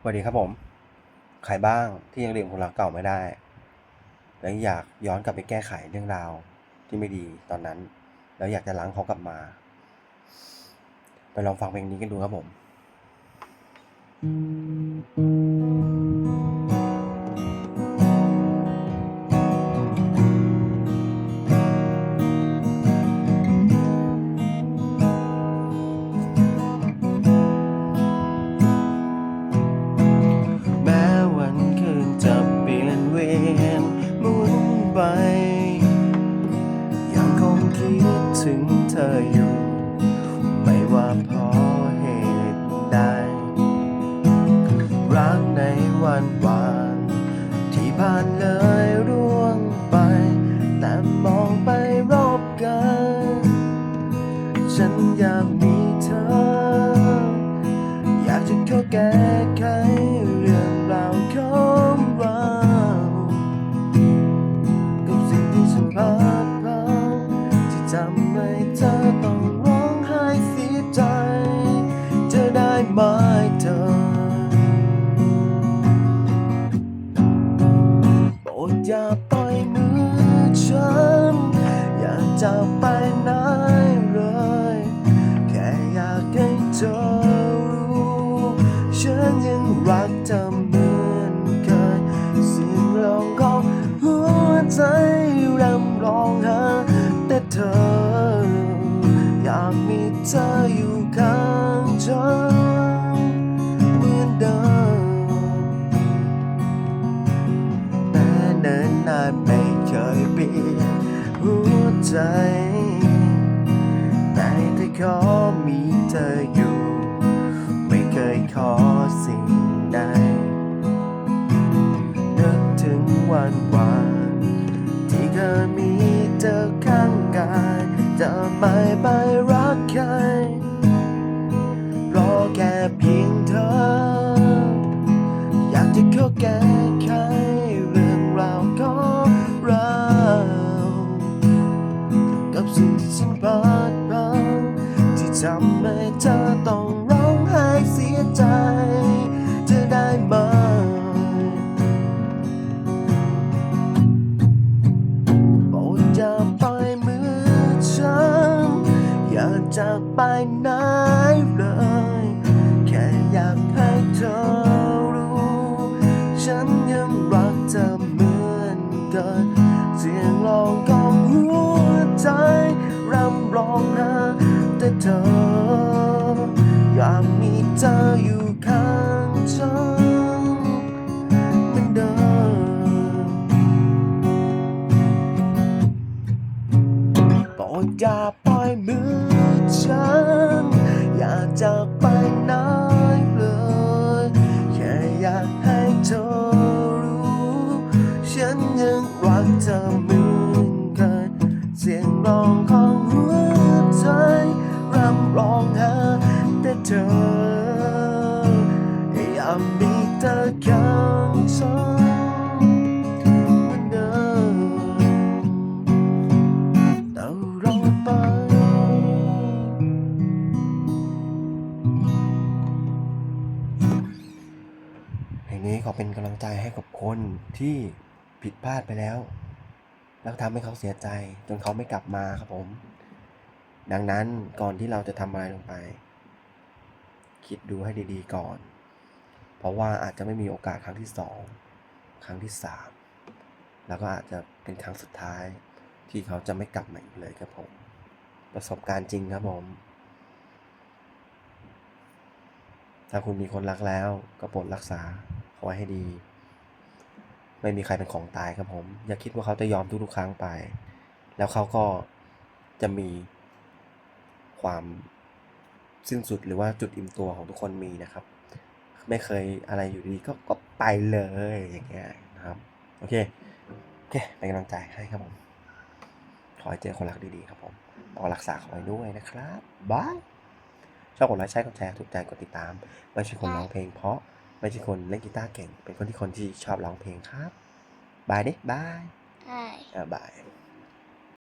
สวัสดีครับผม ใครบ้างที่ยังลืมคนรักเก่าไม่ได้ และอยากย้อนกลับไปแก้ไขเรื่องราวที่ไม่ดีตอนนั้น แล้วอยากจะล้างเขากลับมา ไปลองฟังเพลงนี้กันดูครับผมแถึงเธออยู่ ไม่ว่าเพราะเหตุใด รักในวันวานที่ผ่านเลยร่วงไป แต่มองไปรอบกันฉันอยากมีเธอ อยากจะเข้าแก้ไข เธออยู่ข้างฉันเหมือนเดิมแม้เดินนานไม่เคยเปลี่ยนหัวใจ แต่ถ้าขอมีเธออยู่ ไม่เคยขอสิ่งใดนึกถึงวันวานที่เคยมีเธอข้างกายจะไม่ไปรัก เพียงเธอ อยากจะเข้าแก้ไขเรื่องราวของเรา กับสิ่งที่ฉันพลาดพลั้งที่ทำให้เธอต้องร้องไห้เสียใจ ร้องหาแต่เธอ อยากมีเธออยู่ข้างฉันเหมือนเดิมโปรดอย่าปล่อยมือฉัน อยากมีเธอข้างฉันเหมือนเดิมตลอดไปเพลงนี้ขอเป็นกำลังใจให้กับคนที่ผิดพลาดไปแล้ว แล้วทำให้เขาเสียใจจนเขาไม่กลับมาครับผม ดังนั้นก่อนที่เราจะทำอะไรลงไป คิดดูให้ดีๆก่อน เพราะว่าอาจจะไม่มีโอกาสครั้งที่สองครั้งที่สามแล้วก็อาจจะเป็นครั้งสุดท้ายที่เขาจะไม่กลับมาอีกเลยครับผม ประสบการณ์จริงครับผม ถ้าคุณมีคนรักแล้วก็โปรดรักษาเขาไว้ให้ดี ไม่มีใครเป็นของตายครับผม อย่าคิดว่าเขาจะยอมทุกๆครั้งไป แล้วเขาก็จะมีความสิ้นสุดหรือว่าจุดอิ่มตัวของทุกคนมีนะครับ ไม่เคยอะไรอยู่ดีก็ก็ไปเลยอย่างเงี้ยนะครับโอเคโอเคเป็นกำลังใจให้ครับผมขอให้เจอคนรักดีๆครับผมขอรักษาเขาไว้ด้วยนะครับบายชอบกดไลค์ใช้กดแชร์ถูกใจกดติดตาม ไม่ใช่คนร้องเพลง เพราะไม่ใช่คนเล่นกีตาร์เก่ง เป็นคนที่คนที่ชอบร้องเพลงครับบายเด้บายอ่าบาย